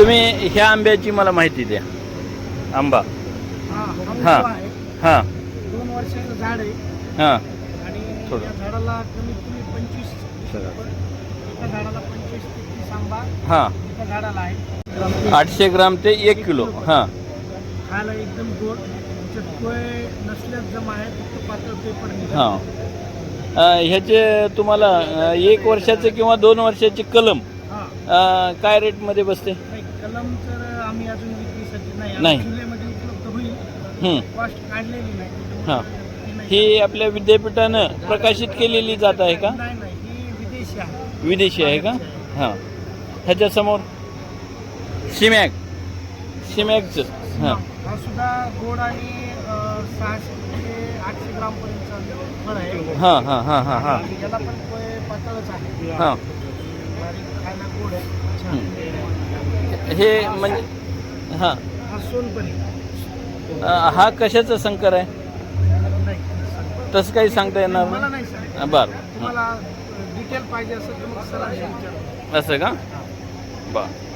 तुम्ही ह्या आंब्याची मला माहिती द्या. आंबा. हा हा. हा. हां. दोन वर्षाचं झाड आहे. हां. आणि थोडं. या झाडाला कमीत कमी पंचवीस एका झाडाला पंचवीस ते तीस आंबा हां. एका झाडाला आहे. आठशे ग्राम ते एक किलो. हां. खायला एकदम गोड. त्याच्यात पोय नसल्यास जमा आहे फक्त पातळ पेपर निघाला. हां. अं, ह्याचे तुम्हाला अं, एक वर्षाचे किंवा दोन वर्षाची कलम हा. अं, काय रेटमध्ये बसते? नाही कलम तर आम्ही अजून विक्रीसाठी नाही. नाही. आता जुलैमध्ये उपलब्ध होईल. हं. कॉस्ट काढलेली नाही. हा. ती नाही. ही आपल्या विद्यापीठानं प्रकाशित केलेली जात आहे का? नाही नाही. ही विदेशी आहे. विदेशी आहे का? हां. ह्याच्यासमोर? सिमॅक सिमॅकचं हां. हा सुद्धा गोड आणि अं, सहाशे ते आठशे ग्राम पर्यंत फळ आहे. हां हां हां हां हां. आणि याला पण पोय पातळच आहे. हां. बारीक खायला गोड आहे. छान. हे म्हणजे हां. हा हा कशाचा संकर आहे? तसं काही सांगता येणार नाही? बरं. असं का? बरं.